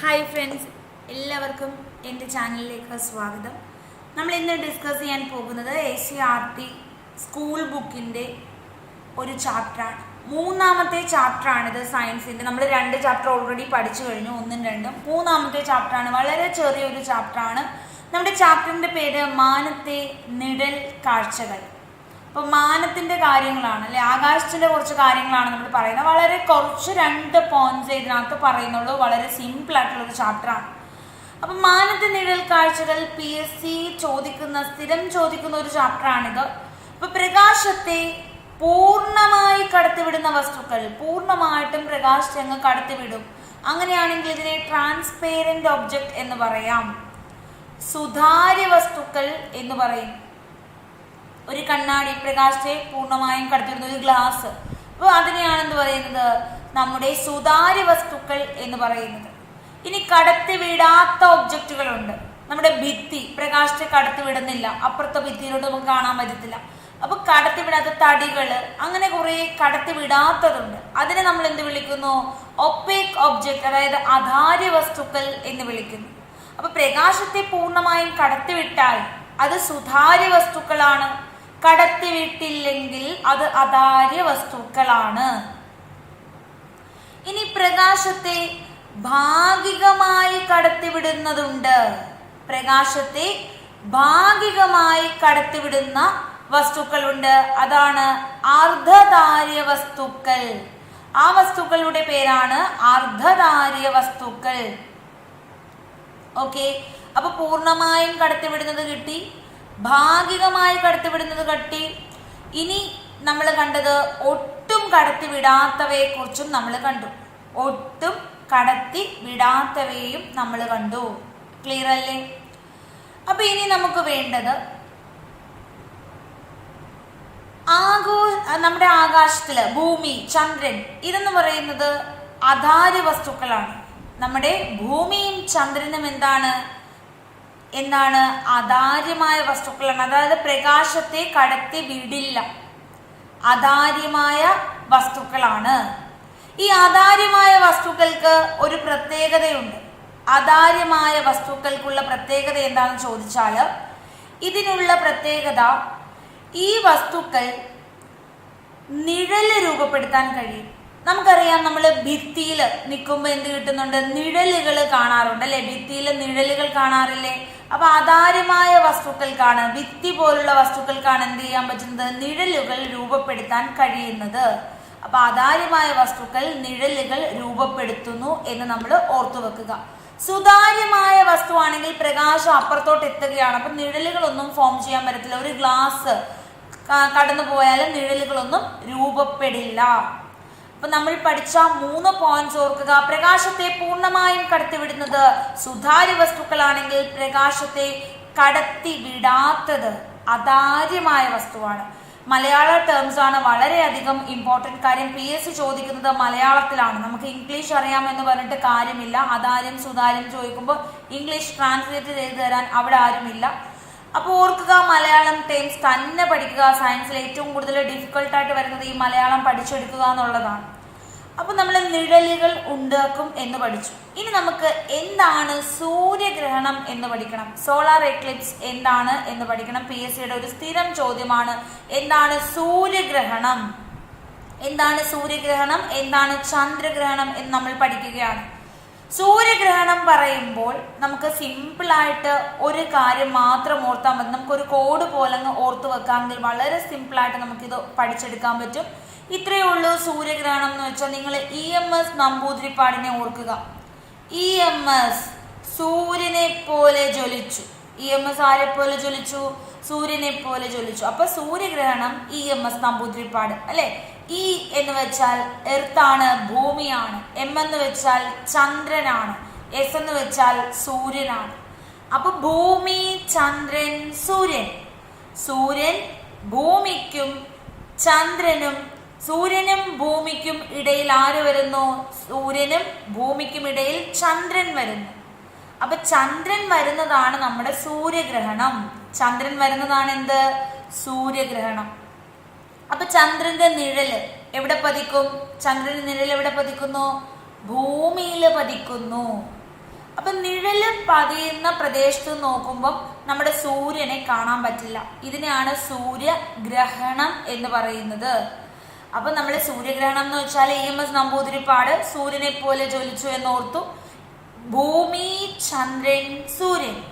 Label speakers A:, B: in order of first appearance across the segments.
A: Hi friends എല്ലാവർക്കും എന്റെ ചാനലിലേക്ക് സ്വാഗതം. നമ്മൾ ഇന്ന് ഡിസ്കസ് ചെയ്യാൻ പോകുന്നത് A C R T school ബുക്കിന്റെ ഒരു ചാപ്റ്ററാണ് മൂന്നാമത്തെ ചാപ്റ്ററാണിത് സയൻസിന്റെ നമ്മൾ രണ്ട് ചാപ്റ്റർ ഓൾറെഡി പഠിച്ചു കഴിഞ്ഞു ഒന്നും രണ്ടും. മൂന്നാമത്തെ ചാപ്റ്ററാണ് വളരെ ചെറിയൊരു ചാപ്റ്ററാണ് നമ്മുടെ ചാപ്റ്ററിന്റെ പേര് മാനത്തെ നിഴൽ കാഴ്ചകൾ. അപ്പോൾ മാനത്തിന്റെ കാര്യങ്ങളാണ് അല്ലെ? ആകാശത്തിന്റെ കുറച്ച് കാര്യങ്ങളാണ് നമ്മൾ പറയുന്നത്. വളരെ കുറച്ച് രണ്ട് പോയിന്റ്സ് ഇതിനകത്ത് പറയുന്നുള്ളൂ. വളരെ സിമ്പിൾ ആയിട്ടുള്ള ഒരു ചാപ്റ്റർ ആണ്. അപ്പൊ മാനത്തെ നിഴൽ കാഴ്ചകൾ പി എസ് സി ചോദിക്കുന്ന സ്ഥിരം ചോദിക്കുന്ന ഒരു ചാപ്റ്ററാണിത് അപ്പൊ പ്രകാശത്തെ പൂർണമായി കടത്തിവിടുന്ന വസ്തുക്കൾ പൂർണമായിട്ടും പ്രകാശത്തെ അങ്ങ് കടത്തിവിടും. അങ്ങനെയാണെങ്കിൽ ഇതിനെ ട്രാൻസ്പേരന്റ് ഒബ്ജക്റ്റ് എന്ന് പറയാം. സുതാര്യ വസ്തുക്കൾ എന്ന് പറയും. ഒരു കണ്ണാടി പ്രകാശത്തെ പൂർണമായും കടത്തിരുന്ന ഒരു ഗ്ലാസ്. അപ്പോൾ അതിനെയാണെന്ന് പറയുന്നത് നമ്മുടെ സുതാര്യ വസ്തുക്കൾ എന്ന് പറയുന്നത്. ഇനി കടത്തി കടത്തിവിടാത്ത ഒബ്ജക്റ്റുകളുണ്ട് നമ്മുടെ ഭിത്തി പ്രകാശത്തെ കടത്തി വിടുന്നില്ല അപ്പുറത്തെ ഭിത്തിയിലോട്ട് നമുക്ക് കാണാൻ പറ്റത്തില്ല. അപ്പൊ കടത്തി വിടാത്ത തടികൾ അങ്ങനെ കുറെ കടത്തി വിടാത്തതുണ്ട് അതിനെ നമ്മൾ എന്ത് വിളിക്കുന്നു? ഒപ്പേക് ഒബ്ജക്ട് അതായത് അധാര്യ വസ്തുക്കൾ എന്ന് വിളിക്കുന്നു. അപ്പൊ പ്രകാശത്തെ പൂർണമായും കടത്തിവിട്ടാൽ അത് സുതാര്യ വസ്തുക്കളാണ് കടത്തിവിട്ടില്ലെങ്കിൽ അത് അതാര്യ വസ്തുക്കളാണ്. ഇനി പ്രകാശത്തെ ഭാഗികമായി കടത്തിവിടുന്നതുണ്ട്. പ്രകാശത്തെ ഭാഗികമായി കടത്തിവിടുന്ന വസ്തുക്കളുണ്ട്. അതാണ് അർദ്ധധാര്യ വസ്തുക്കൾ. ആ വസ്തുക്കളുടെ പേരാണ് അർദ്ധധാര്യ വസ്തുക്കൾ. ഓക്കെ. അപ്പൊ പൂർണമായും കടത്തിവിടുന്നത് കിട്ടി. ഭാഗികമായി കടത്തിവിടുന്നത് കട്ടി. ഇനി നമ്മൾ കണ്ടത് ഒട്ടും കടത്തിവിടാത്തവയെ കുറിച്ചും നമ്മൾ കണ്ടു. ഒട്ടും കടത്തി വിടാത്തവയും നമ്മൾ കണ്ടു. ക്ലിയർ അല്ലേ? അപ്പൊ ഇനി നമുക്ക് വേണ്ടത് ആഗോ നമ്മുടെ ആകാശത്തിൽ ഭൂമി ചന്ദ്രൻ ഇതെന്ന് പറയുന്നത് അധാര വസ്തുക്കളാണ് നമ്മുടെ ഭൂമിയും ചന്ദ്രനും എന്താണ്? എന്താണ് അതാര്യമായ വസ്തുക്കളാണ് അതായത് പ്രകാശത്തെ കടത്തി വിടില്ല. അതാര്യമായ വസ്തുക്കളാണ്. ഈ അതാര്യമായ വസ്തുക്കൾക്ക് ഒരു പ്രത്യേകതയുണ്ട്. അതാര്യമായ വസ്തുക്കൾക്കുള്ള പ്രത്യേകത എന്താണെന്ന് ചോദിച്ചാൽ ഇതിനുള്ള പ്രത്യേകത ഈ വസ്തുക്കൾ നിഴൽ രൂപപ്പെടുത്താൻ കഴിയും. നമുക്കറിയാം നമ്മൾ ഭിത്തിയിൽ നിൽക്കുമ്പോൾ എന്ത് കിട്ടുന്നുണ്ട്? നിഴലുകൾ കാണാറുണ്ട് അല്ലെ? ഭിത്തിയിൽ നിഴലുകൾ കാണാറില്ലേ? അപ്പൊ ആധാരമായ വസ്തുക്കൾക്കാണ് ഭിത്തി പോലുള്ള വസ്തുക്കൾക്കാണ് എന്ത് ചെയ്യാൻ പറ്റുന്നത്? നിഴലുകൾ രൂപപ്പെടുത്താൻ കഴിയുന്നത്. അപ്പൊ ആധാരമായ വസ്തുക്കൾ നിഴലുകൾ രൂപപ്പെടുത്തുന്നു എന്ന് നമ്മൾ ഓർത്തു വെക്കുക. സുതാര്യമായ വസ്തുവാണെങ്കിൽ പ്രകാശം അപ്പുറത്തോട്ട് എത്തുകയാണ്. അപ്പൊ നിഴലുകളൊന്നും ഫോം ചെയ്യാൻ പറ്റത്തില്ല. ഒരു ഗ്ലാസ് കടന്നു പോയാൽ നിഴലുകളൊന്നും രൂപപ്പെടില്ല. അപ്പൊ നമ്മൾ പഠിച്ച മൂന്ന് പോയിന്റ്സ് ഓർക്കുക. പ്രകാശത്തെ പൂർണമായും കടത്തിവിടുന്നത് സുതാര്യ വസ്തുക്കളാണെങ്കിൽ പ്രകാശത്തെ കടത്തി വിടാത്തത് അതാര്യമായ വസ്തുവാണ്. മലയാള ടേംസ് ആണ് വളരെയധികം ഇമ്പോർട്ടന്റ് കാര്യം പി എസ് സി ചോദിക്കുന്നത് മലയാളത്തിലാണ്. നമുക്ക് ഇംഗ്ലീഷ് അറിയാമെന്ന് പറഞ്ഞിട്ട് കാര്യമില്ല. അതാര്യം സുതാര്യം ചോദിക്കുമ്പോൾ ഇംഗ്ലീഷ് ട്രാൻസ്ലേറ്റ് ചെയ്ത് തരാൻ അവിടെ ആരുമില്ല. അപ്പോൾ ഓർക്കുക മലയാളം ടേംസ് തന്നെ പഠിക്കുക സയൻസിൽ ഏറ്റവും കൂടുതൽ ഡിഫിക്കൽട്ടായിട്ട് വരുന്നത് ഈ മലയാളം പഠിച്ചെടുക്കുക എന്നുള്ളതാണ്. അപ്പോൾ നമ്മൾ നിഴലുകൾ ഉണ്ടാക്കും എന്ന് പഠിച്ചു. ഇനി നമുക്ക് എന്താണ് സൂര്യഗ്രഹണം എന്ന് പഠിക്കണം? സോളാർ എക്ലിപ്സ് എന്താണ് എന്ന് പഠിക്കണം? പി എസ് സിയുടെ ഒരു സ്ഥിരം ചോദ്യമാണ് എന്താണ് സൂര്യഗ്രഹണം? എന്താണ് സൂര്യഗ്രഹണം? എന്താണ് ചന്ദ്രഗ്രഹണം എന്ന് നമ്മൾ പഠിക്കുകയാണ്. സൂര്യഗ്രഹണം പറയുമ്പോൾ നമുക്ക് സിമ്പിളായിട്ട് ഒരു കാര്യം മാത്രം ഓർത്താൽ മതി. നമുക്കൊരു കോഡ് പോലെ അങ്ങ് ഓർത്ത് വെക്കാമെങ്കിൽ വളരെ സിമ്പിളായിട്ട് നമുക്കിത് പഠിച്ചെടുക്കാൻ പറ്റും. ഇത്രയേ ഉള്ളൂ സൂര്യഗ്രഹണം എന്ന് വെച്ചാൽ നിങ്ങൾ ഇ എം എസ് നമ്പൂതിരിപ്പാടിനെ ഓർക്കുക. ഇ എം എസ് സൂര്യനെ പോലെ ജ്വലിച്ചു. ഇ എം എസ് ആരെ പോലെ ജ്വലിച്ചു? സൂര്യനെ പോലെ ജ്വലിച്ചു. അപ്പൊ സൂര്യഗ്രഹണം ഇ എം എസ് നമ്പൂതിരിപ്പാട് അല്ലെ? ഇ എന്ന് വെച്ചാൽ എർത്താണ് ഭൂമിയാണ്. എം എന്ന് വെച്ചാൽ ചന്ദ്രനാണ്. എസ് എന്ന് വെച്ചാൽ സൂര്യനാണ്. അപ്പൊ ഭൂമി ചന്ദ്രൻ സൂര്യൻ. സൂര്യൻ ഭൂമിക്കും ചന്ദ്രനും സൂര്യനും ഭൂമിക്കും ഇടയിൽ ആര് വരുന്നു? സൂര്യനും ഭൂമിക്കും ഇടയിൽ ചന്ദ്രൻ വരുന്നു. അപ്പൊ ചന്ദ്രൻ വരുന്നതാണ് നമ്മുടെ സൂര്യഗ്രഹണം. ചന്ദ്രൻ വരുന്നതാണ് എന്ത്? സൂര്യഗ്രഹണം. അപ്പൊ ചന്ദ്രന്റെ നിഴൽ എവിടെ പതിക്കും? ചന്ദ്രന്റെ നിഴൽ എവിടെ പതിക്കുന്നു? ഭൂമിയിൽ പതിക്കുന്നു. അപ്പൊ നിഴൽ പതിയുന്ന പ്രദേശത്ത് നോക്കുമ്പോൾ നമ്മുടെ സൂര്യനെ കാണാൻ പറ്റില്ല. ഇതിനെയാണ് സൂര്യഗ്രഹണം എന്ന് പറയുന്നത്. അപ്പൊ നമ്മൾ സൂര്യഗ്രഹണം എന്ന് വെച്ചാൽ ഇ എം എസ് നമ്പൂതിരിപ്പാട് സൂര്യനെ പോലെ ജ്വലിച്ചു എന്നോർത്തു. ഭൂമി ചന്ദ്രൻ സൂര്യൻ.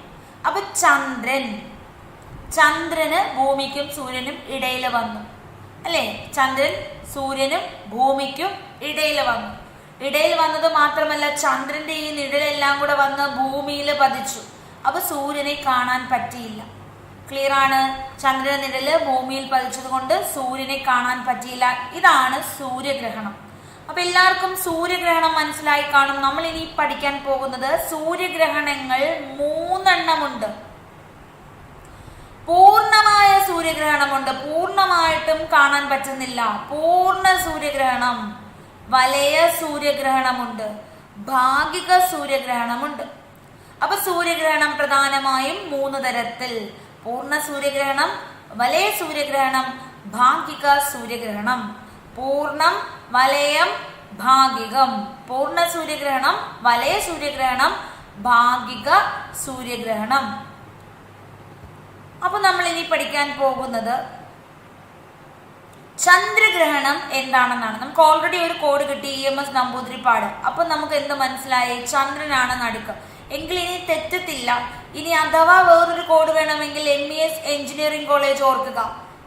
A: അപ്പൊ ചന്ദ്രൻ. ചന്ദ്രന് ഭൂമിക്കും സൂര്യനും ഇടയിൽ വന്നു. അല്ലേ? ചന്ദ്രൻ സൂര്യനും ഭൂമിക്കും ഇടയിൽ വന്നു. ഇടയിൽ വന്നത് മാത്രമല്ല ചന്ദ്രന്റെ ഈ നിഴലെല്ലാം കൂടെ വന്ന് ഭൂമിയിൽ പതിച്ചു. അപ്പൊ സൂര്യനെ കാണാൻ പറ്റിയില്ല. ക്ലിയർ ആണ്? ചന്ദ്രന്റെ നിഴൽ ഭൂമിയിൽ പതിച്ചത് കൊണ്ട് സൂര്യനെ കാണാൻ പറ്റിയില്ല. ഇതാണ് സൂര്യഗ്രഹണം. അപ്പൊ എല്ലാവർക്കും സൂര്യഗ്രഹണം മനസ്സിലായി കാണും. നമ്മൾ ഇനി പഠിക്കാൻ പോകുന്നത് സൂര്യഗ്രഹണങ്ങൾ മൂന്നെണ്ണമുണ്ട്. പൂർണമായ പൂർണമായിട്ടും കാണാൻ പറ്റുന്നില്ല. പൂർണ സൂര്യഗ്രഹണം. വലയ സൂര്യഗ്രഹണമുണ്ട്. ഭാഗിക സൂര്യഗ്രഹണമുണ്ട്. അപ്പൊ സൂര്യഗ്രഹണം പ്രധാനമായും മൂന്ന് തരത്തിൽ. പൂർണ സൂര്യഗ്രഹണം വലയ സൂര്യഗ്രഹണം ഭാഗിക സൂര്യഗ്രഹണം. പൂർണം വലയം ഭാഗികം. പൂർണ സൂര്യഗ്രഹണം വലയ സൂര്യഗ്രഹണം ഭാഗിക സൂര്യഗ്രഹണം. അപ്പൊ നമ്മൾ ഇനി പഠിക്കാൻ പോകുന്നത് ചന്ദ്രഗ്രഹണം എന്താണെന്നാണ്. നമുക്ക് ഓൾറെഡി ഒരു കോഡ് കിട്ടി ഇ എം എസ് നമ്പൂതിരിപ്പാട് അപ്പൊ നമുക്ക് എന്ത് മനസ്സിലായി? ചന്ദ്രനാണ് നടുക്ക്. എങ്കിൽ ഇനി തെറ്റത്തില്ല. ഇനി അഥവാ വേറൊരു കോഡ് വേണമെങ്കിൽ M E S engineering college ഓർക്കുക.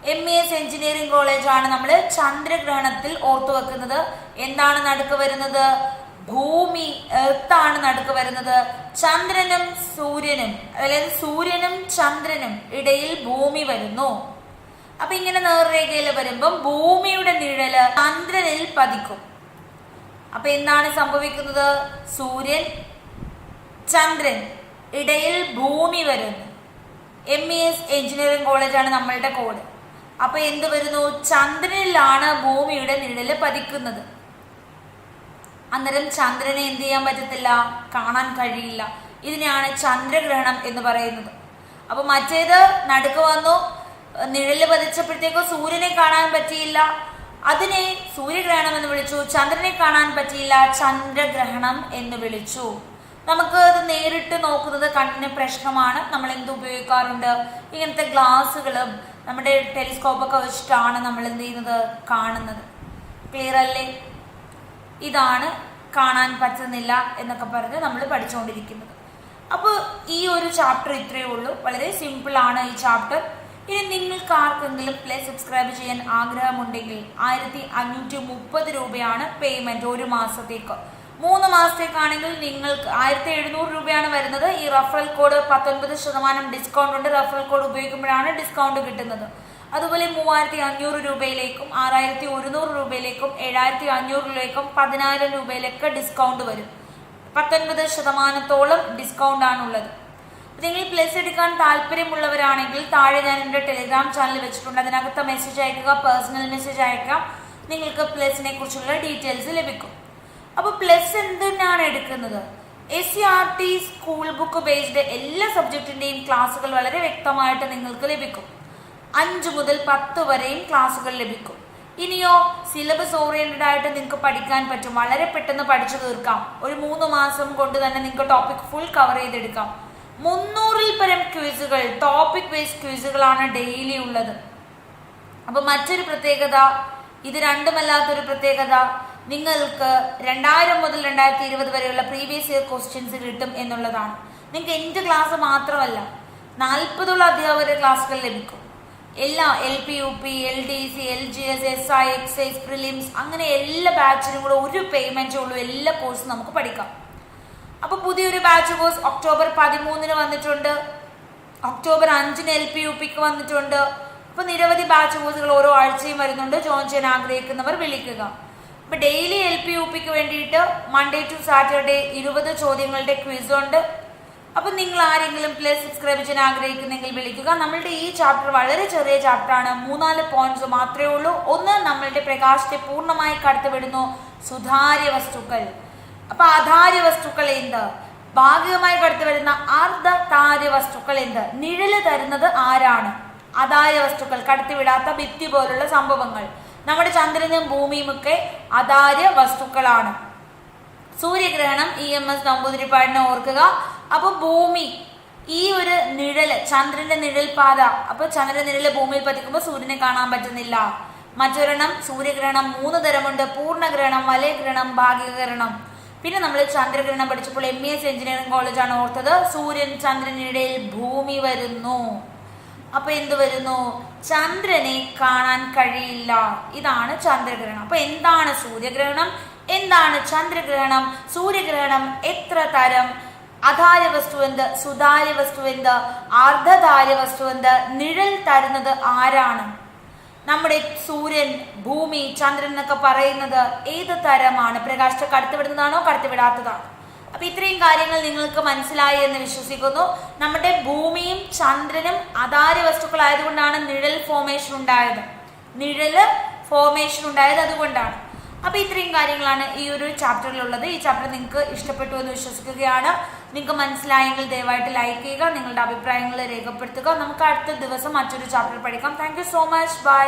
A: M E S engineering college ആണ് നമ്മൾ ചന്ദ്രഗ്രഹണത്തിൽ ഓർത്തു വെക്കുന്നത്. എന്താണ് നടുക്ക് വരുന്നത്? ഭൂമി എർത്താണ് നടുക്ക് വരുന്നത്. ചന്ദ്രനും സൂര്യനും അതായത് സൂര്യനും ചന്ദ്രനും ഇടയിൽ ഭൂമി വരുന്നു. അപ്പൊ ഇങ്ങനെ നേർരേഖയിൽ വരുമ്പം ഭൂമിയുടെ നിഴൽ ചന്ദ്രനിൽ പതിക്കും. അപ്പൊ എന്താണ് സംഭവിക്കുന്നത്? സൂര്യൻ ചന്ദ്രൻ ഇടയിൽ ഭൂമി വരുന്നു. എം ഇ എസ് എഞ്ചിനീയറിംഗ് കോളേജാണ് നമ്മളുടെ കോഡ് അപ്പൊ എന്ത് വരുന്നു? ചന്ദ്രനിലാണ് ഭൂമിയുടെ നിഴൽ പതിക്കുന്നത്. അന്നേരം ചന്ദ്രനെ എന്ത് ചെയ്യാൻ പറ്റത്തില്ല? കാണാൻ കഴിയില്ല. ഇതിനെയാണ് ചന്ദ്രഗ്രഹണം എന്ന് പറയുന്നത്. അപ്പൊ മറ്റേത് നടുക്ക് വന്നു. നിഴൽ പതിച്ചപ്പോഴത്തേക്കോ സൂര്യനെ കാണാൻ പറ്റിയില്ല. അതിനെ സൂര്യഗ്രഹണം എന്ന് വിളിച്ചു. ചന്ദ്രനെ കാണാൻ പറ്റിയില്ല. ചന്ദ്രഗ്രഹണം എന്ന് വിളിച്ചു. നമുക്ക് അത് നേരിട്ട് നോക്കുന്നത് കണ്ണിന് പ്രശ്നമാണ്. നമ്മൾ എന്ത് ഉപയോഗിക്കാറുണ്ട്? ഇങ്ങനത്തെ ഗ്ലാസ്സുകളും നമ്മുടെ ടെലിസ്കോപ്പൊക്കെ വെച്ചിട്ടാണ് നമ്മൾ എന്ത് ചെയ്യുന്നത്? കാണുന്നത്. ക്ലിയർ അല്ലേ? ഇതാണ് കാണാൻ പറ്റുന്നില്ല എന്നൊക്കെ പറഞ്ഞ് നമ്മൾ പഠിച്ചുകൊണ്ടിരിക്കുന്നത്. അപ്പോൾ ഈ ഒരു ചാപ്റ്റർ ഇത്രയേ ഉള്ളൂ. വളരെ സിമ്പിളാണ് ഈ ചാപ്റ്റർ ഇനി നിങ്ങൾക്ക് ആർക്കെങ്കിലും പ്ലേ സബ്സ്ക്രൈബ് ചെയ്യാൻ ആഗ്രഹമുണ്ടെങ്കിൽ ആയിരത്തി അഞ്ഞൂറ്റി മുപ്പത് രൂപയാണ് പേയ്മെന്റ് ഒരു മാസത്തേക്ക്. മൂന്ന് മാസത്തേക്കാണെങ്കിൽ നിങ്ങൾക്ക് ആയിരത്തി എഴുന്നൂറ് രൂപയാണ് വരുന്നത്. ഈ റഫറൽ കോഡ് പത്തൊൻപത് ശതമാനം ഡിസ്കൗണ്ട് ഉണ്ട്. റഫറൽ കോഡ് ഉപയോഗിക്കുമ്പോഴാണ് ഡിസ്കൗണ്ട് കിട്ടുന്നത്. അതുപോലെ മൂവായിരത്തി അഞ്ഞൂറ് രൂപയിലേക്കും ആറായിരത്തി ഒരുന്നൂറ് രൂപയിലേക്കും ഏഴായിരത്തി രൂപയിലേക്കും പതിനായിരം രൂപയിലൊക്കെ ഡിസ്കൗണ്ട് വരും. പത്തൊൻപത് ശതമാനത്തോളം ഡിസ്കൗണ്ട് ആണുള്ളത്. നിങ്ങൾ പ്ലസ് എടുക്കാൻ താല്പര്യമുള്ളവരാണെങ്കിൽ താഴെ ഞാൻ എന്റെ ടെലിഗ്രാം ചാനൽ വെച്ചിട്ടുണ്ട്. അതിനകത്ത് മെസ്സേജ് അയക്കുക പേഴ്സണൽ മെസ്സേജ് അയക്കാം നിങ്ങൾക്ക് പ്ലസിനെ കുറിച്ചുള്ള ഡീറ്റെയിൽസ് ലഭിക്കും. അപ്പോൾ പ്ലസ് എന്തിനാണ് എടുക്കുന്നത്? S C R T school book based എല്ലാ സബ്ജക്റ്റിന്റെയും ക്ലാസ്സുകൾ വളരെ വ്യക്തമായിട്ട് നിങ്ങൾക്ക് ലഭിക്കും. അഞ്ച് മുതൽ പത്ത് വരെയും ക്ലാസ്സുകൾ ലഭിക്കും. ഇനിയോ സിലബസ് ഓറിയന്റഡ് ആയിട്ട് നിങ്ങൾക്ക് പഠിക്കാൻ പറ്റും. വളരെ പെട്ടെന്ന് പഠിച്ചു തീർക്കാം. ഒരു മൂന്ന് മാസം കൊണ്ട് തന്നെ നിങ്ങൾക്ക് ടോപ്പിക് ഫുൾ കവർ ചെയ്തെടുക്കാം. മുന്നൂറിൽ പരം ക്വിസുകൾ ടോപ്പിക് ബേസ് ക്വിസുകളാണ് ഡെയിലി ഉള്ളത്. അപ്പൊ മറ്റൊരു പ്രത്യേകത ഇത് രണ്ടുമല്ലാത്തൊരു പ്രത്യേകത നിങ്ങൾക്ക് രണ്ടായിരം മുതൽ രണ്ടായിരത്തി ഇരുപത് വരെയുള്ള പ്രീവിയസ് ഇയർ ക്വസ്റ്റ്യൻസ് കിട്ടും എന്നുള്ളതാണ്. നിങ്ങൾക്ക് എന്റെ ക്ലാസ് മാത്രമല്ല നാൽപ്പതോളം അധ്യാപകരുടെ ക്ലാസ്സുകൾ ലഭിക്കും. എല്ലാ L P U P L D C L G S S I excise prelims അങ്ങനെ എല്ലാ ബാച്ചിനും കൂടെ ഒരു പേയ്മെന്റേ ഉള്ളൂ എല്ലാ കോഴ്സും നമുക്ക് പഠിക്കാം. അപ്പൊ പുതിയൊരു ബാച്ച് കോഴ്സ് ഒക്ടോബർ പതിമൂന്നിന് വന്നിട്ടുണ്ട്. ഒക്ടോബർ അഞ്ചിന് എൽ പി യു പിക്ക് വന്നിട്ടുണ്ട്. അപ്പൊ നിരവധി ബാച്ച് കോഴ്സുകൾ ഓരോ ആഴ്ചയും വരുന്നുണ്ട്. ജോയിൻ ചെയ്യാൻ ആഗ്രഹിക്കുന്നവർ വിളിക്കുക. അപ്പൊ ഡെയിലി എൽ പി യു പിക്ക് വേണ്ടിയിട്ട് മൺഡേ ടു സാറ്റർഡേ ഇരുപത് ചോദ്യങ്ങളുടെ ക്വിസ് ഉണ്ട്. അപ്പൊ നിങ്ങൾ ആരെങ്കിലും പ്ലസ് സബ്സ്ക്രൈബ് ചെയ്യാൻ ആഗ്രഹിക്കുന്നെങ്കിൽ വിളിക്കുക. നമ്മളുടെ ഈ ചാപ്റ്റർ വളരെ ചെറിയ ചാപ്റ്റർ ആണ്. മൂന്നാൽ പോയിന്റ്സ് മാത്രമേ ഉള്ളൂ. ഒന്ന് നമ്മളുടെ പ്രകാശത്തെ പൂർണമായി കടത്തിവിടുന്നു. സുതാര്യ വസ്തുക്കൾ അപ്പൊ ആധാര വസ്തുക്കൾ എന്ത്? ഭാഗികമായി കടത്തി വരുന്ന അർദ്ധതാര്യ വസ്തുക്കൾ എന്ത്? നിഴൽ തരുന്നത് ആരാണ്? അതായ വസ്തുക്കൾ കടത്തിവിടാത്ത ഭിത്തി പോലുള്ള സംഭവങ്ങൾ. നമ്മുടെ ചന്ദ്രനും ഭൂമിയും ഒക്കെ അധാര്യ വസ്തുക്കളാണ്. സൂര്യഗ്രഹണം ഇ എം എസ് നമ്പൂതിരിപ്പാടിനെ ഓർക്കുക. അപ്പൊ ഭൂമി ഈ ഒരു നിഴൽ ചന്ദ്രന്റെ നിഴൽ പാത അപ്പൊ ചന്ദ്രന്റെ നിഴൽ ഭൂമിയിൽ പതിക്കുമ്പോൾ സൂര്യനെ കാണാൻ പറ്റുന്നില്ല. മറ്റൊരെണ്ണം സൂര്യഗ്രഹണം മൂന്ന് തരമുണ്ട്. പൂർണഗ്രഹണം വലയഗ്രഹണം ഭാഗികഗ്രഹണം. പിന്നെ നമ്മൾ ചന്ദ്രഗ്രഹണം പഠിച്ചപ്പോൾ എം എസ് എഞ്ചിനീയറിംഗ് കോളേജാണ് ഓർത്തത്. സൂര്യൻ ചന്ദ്രനിടയിൽ ഭൂമി വരുന്നു. അപ്പൊ എന്ത് വരുന്നു? ചന്ദ്രനെ കാണാൻ കഴിയില്ല. ഇതാണ് ചന്ദ്രഗ്രഹണം. അപ്പൊ എന്താണ് സൂര്യഗ്രഹണം? എന്താണ് ചന്ദ്രഗ്രഹണം? സൂര്യഗ്രഹണം എത്ര തരം? അധാര്യ വസ്തു എന്ത്? സുതാര്യ വസ്തു എന്ത്? അർദ്ധധാര്യ വസ്തു എന്ത്? നിഴൽ തരുന്നത് ആരാണ്? നമ്മുടെ സൂര്യൻ ഭൂമി ചന്ദ്രൻ എന്നൊക്കെ പറയുന്നത് ഏത് തരമാണ്? പ്രകാശത്തെ കടത്തിവിടുന്നതാണോ കടത്തിവിടാത്തതാണോ? അപ്പൊ ഇത്രയും കാര്യങ്ങൾ നിങ്ങൾക്ക് മനസ്സിലായി എന്ന് വിശ്വസിക്കുന്നു. നമ്മുടെ ഭൂമിയും ചന്ദ്രനും അതാര്യ വസ്തുക്കളായതുകൊണ്ടാണ് നിഴൽ ഫോമേഷൻ ഉണ്ടായത്? നിഴൽ ഫോമേഷൻ ഉണ്ടായത് അതുകൊണ്ടാണ്. അപ്പൊ ഇത്രയും കാര്യങ്ങളാണ് ഈ ഒരു ചാപ്റ്ററിലുള്ളത്. ഈ ചാപ്റ്റർ നിങ്ങൾക്ക് ഇഷ്ടപ്പെട്ടു എന്ന് വിശ്വസിക്കുകയാണ്. നിങ്ങൾക്ക് മനസ്സിലായെങ്കിൽ ദയവായിട്ട് ലൈക്ക് ചെയ്യുക നിങ്ങളുടെ അഭിപ്രായങ്ങൾ രേഖപ്പെടുത്തുക. നമുക്ക് അടുത്ത ദിവസം മറ്റൊരു ചാപ്റ്റർ പഠിക്കാം. Thank so much bye